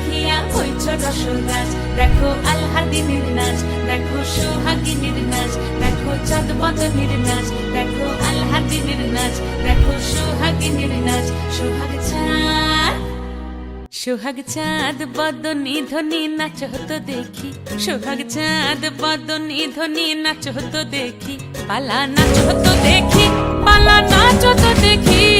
পদ রাখিয়া হইছ রসরাজ দেখো আল্লাদিনের নাচ দেখো সোহাগিনীর নাচ দেখো চাঁদ বদনের নাচ দেখো আল্লাদিনের নাচ দেখো সোহাগিনীর নাচ সোহাগ সোহাগ চাঁদ ধ্বনি নাচ হতো দেখি, সোহাগ চাঁদ বদনি ধ্বনি নাচ হতো দেখি, পালা নাচ হতো দেখি, পালা নাচ হতো দেখি।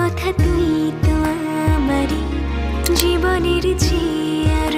কথা তুই তো আমারই জীবনের যে আরও দামি রূপ কথা তুই